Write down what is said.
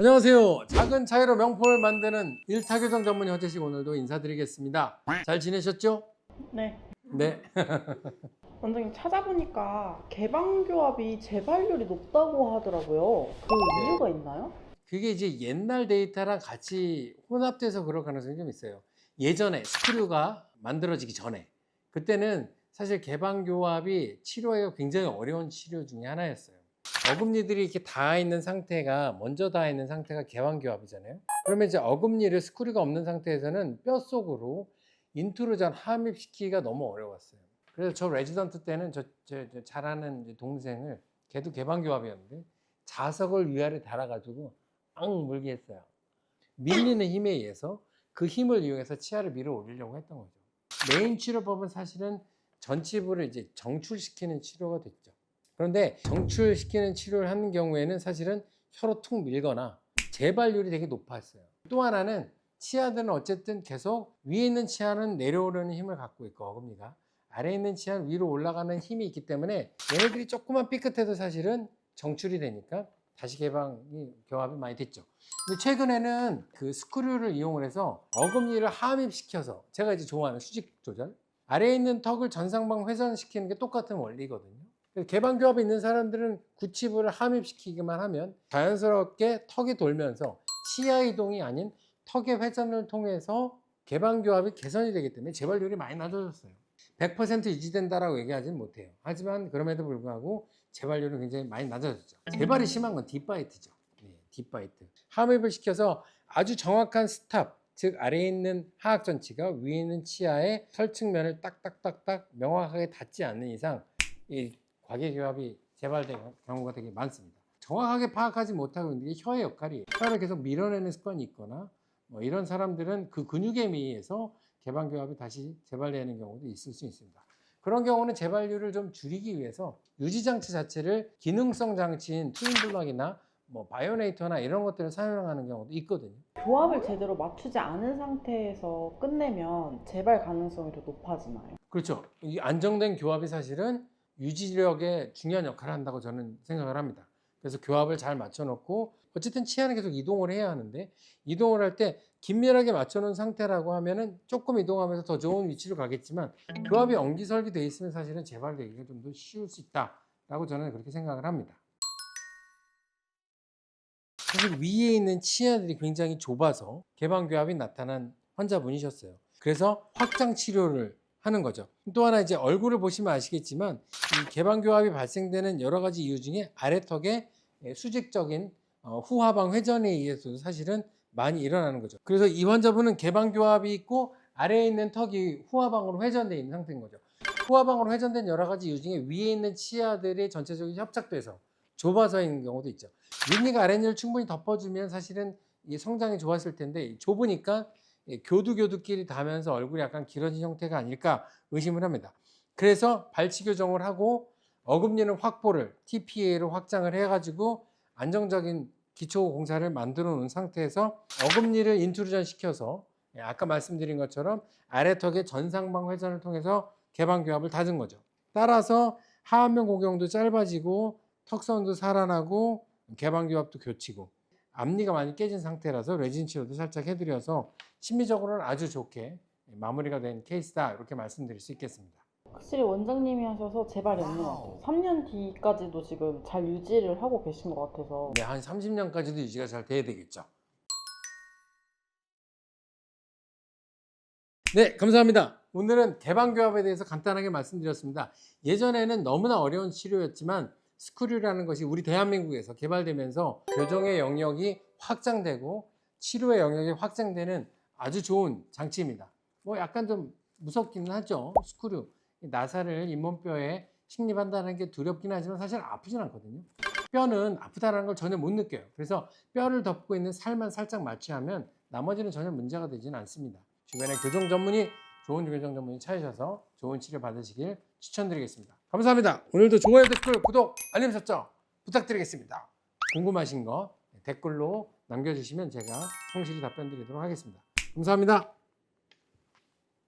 안녕하세요. 작은 차이로 명품을 만드는 일타교정 전문의 허재식 오늘도 인사드리겠습니다. 잘 지내셨죠? 네. 네. 원장님 찾아보니까 개방교합이 재발률이 높다고 하더라고요. 그 네. 이유가 있나요? 그게 이제 옛날 데이터랑 같이 혼합돼서 그럴 가능성이 좀 있어요. 예전에 스크류가 만들어지기 전에 그때는 사실 개방교합이 치료하기가 굉장히 어려운 치료 중에 하나였어요. 어금니들이 이렇게 닿아 있는 상태가 먼저 닿아 있는 상태가 개방교합이잖아요. 그러면 이제 어금니를 스크류가 없는 상태에서는 뼈 속으로 인트루전 함입시키기가 너무 어려웠어요. 그래서 저 레지던트 때는 저, 저, 저 잘하는 동생을 걔도 개방교합이었는데 자석을 위아래 달아가지고 앙 물게 했어요. 밀리는 힘에 의해서 그 힘을 이용해서 치아를 밀어 올리려고 했던 거죠. 메인 치료법은 사실은 전치부를 이제 정출시키는 치료가 됐죠. 그런데 정출시키는 치료를 하는 경우에는 사실은 혀로 툭 밀거나 재발률이 되게 높았어요. 또 하나는 치아들은 어쨌든 계속 위에 있는 치아는 내려오려는 힘을 갖고 있고 어금니가 아래에 있는 치아는 위로 올라가는 힘이 있기 때문에 얘네들이 조금만 삐끗해도 사실은 정출이 되니까 다시 개방이 교합이 많이 됐죠. 근데 최근에는 그 스크류를 이용을 해서 어금니를 함입시켜서 제가 이제 좋아하는 수직 조절 아래에 있는 턱을 전상방 회전시키는 게 똑같은 원리거든요. 그래서 개방 교합이 있는 사람들은 구치부를 함입시키기만 하면 자연스럽게 턱이 돌면서 치아 이동이 아닌 턱의 회전을 통해서 개방 교합이 개선이 되기 때문에 재발률이 많이 낮아졌어요. 100% 유지된다라고 얘기하지는 못해요. 하지만 그럼에도 불구하고 재발률은 굉장히 많이 낮아졌죠. 재발이 심한 건 딥바이트죠. 네, 딥바이트. 함입을 시켜서 아주 정확한 스탑, 즉 아래에 있는 하악 전치가 위에 있는 치아의 설측면을 딱딱딱딱 명확하게 닿지 않는 이상 이 과계교합이 재발된 경우가 되게 많습니다. 정확하게 파악하지 못하고 있는 게 혀의 역할이 혀를 계속 밀어내는 습관이 있거나 뭐 이런 사람들은 그 근육에 의해서 개방교합이 다시 재발되는 경우도 있을 수 있습니다. 그런 경우는 재발률을 좀 줄이기 위해서 유지장치 자체를 기능성 장치인 트윈블럭이나 뭐 바이오네이터나 이런 것들을 사용하는 경우도 있거든요. 교합을 제대로 맞추지 않은 상태에서 끝내면 재발 가능성이 더 높아지나요? 그렇죠. 이 안정된 교합이 사실은 유지력에 중요한 역할을 한다고 저는 생각을 합니다. 그래서 교합을 잘 맞춰놓고 어쨌든 치아는 계속 이동을 해야 하는데 이동을 할 때 긴밀하게 맞춰놓은 상태라고 하면은 조금 이동하면서 더 좋은 위치로 가겠지만 교합이 엉기설기 돼 있으면 사실은 재발되기가 좀 더 쉬울 수 있다라고 저는 그렇게 생각을 합니다. 사실 위에 있는 치아들이 굉장히 좁아서 개방교합이 나타난 환자분이셨어요. 그래서 확장 치료를 하는 거죠. 또 하나 이제 얼굴을 보시면 아시겠지만 이 개방교합이 발생되는 여러 가지 이유 중에 아래턱의 수직적인 어, 후하방 회전에 의해서도 사실은 많이 일어나는 거죠. 그래서 이 환자분은 개방교합이 있고 아래에 있는 턱이 후하방으로 회전되어 있는 상태인 거죠. 후하방으로 회전된 여러 가지 이유 중에 위에 있는 치아들이 전체적인 협착돼서 좁아서 있는 경우도 있죠. 윗니가 아랫니를 충분히 덮어주면 사실은 이 성장이 좋았을 텐데 좁으니까 예, 교두교두끼리 닿으면서 얼굴이 약간 길어진 형태가 아닐까 의심을 합니다. 그래서 발치 교정을 하고 어금니는 확보를 TPA로 확장을 해가지고 안정적인 기초 공사를 만들어 놓은 상태에서 어금니를 인트루전 시켜서 예, 아까 말씀드린 것처럼 아래턱의 전상방 회전을 통해서 개방 교합을 다진 거죠. 따라서 하안면 고경도 짧아지고 턱선도 살아나고 개방 교합도 교치고 앞니가 많이 깨진 상태라서 레진 치료도 살짝 해드려서 심리적으로는 아주 좋게 마무리가 된 케이스다 이렇게 말씀드릴 수 있겠습니다. 확실히 원장님이 하셔서 재발이 없는 것 같아요. 3년 뒤까지도 지금 잘 유지를 하고 계신 것 같아서 네, 한 30년까지도 유지가 잘 돼야 되겠죠. 네, 감사합니다. 오늘은 개방교합에 대해서 간단하게 말씀드렸습니다. 예전에는 너무나 어려운 치료였지만 스크류라는 것이 우리 대한민국에서 개발되면서 교정의 영역이 확장되고 치료의 영역이 확장되는 아주 좋은 장치입니다. 뭐 약간 좀 무섭기는 하죠. 스크류. 이 나사를 잇몸뼈에 식립한다는 게 두렵긴 하지만 사실 아프진 않거든요. 뼈는 아프다는 걸 전혀 못 느껴요. 그래서 뼈를 덮고 있는 살만 살짝 마취하면 나머지는 전혀 문제가 되지는 않습니다. 주변에 교정 전문의, 좋은 교정 전문의 찾으셔서 좋은 치료 받으시길 추천드리겠습니다. 감사합니다. 오늘도 좋아요, 댓글, 구독, 알림 설정 부탁드리겠습니다. 궁금하신 거 댓글로 남겨주시면 제가 성실히 답변 드리도록 하겠습니다. 감사합니다.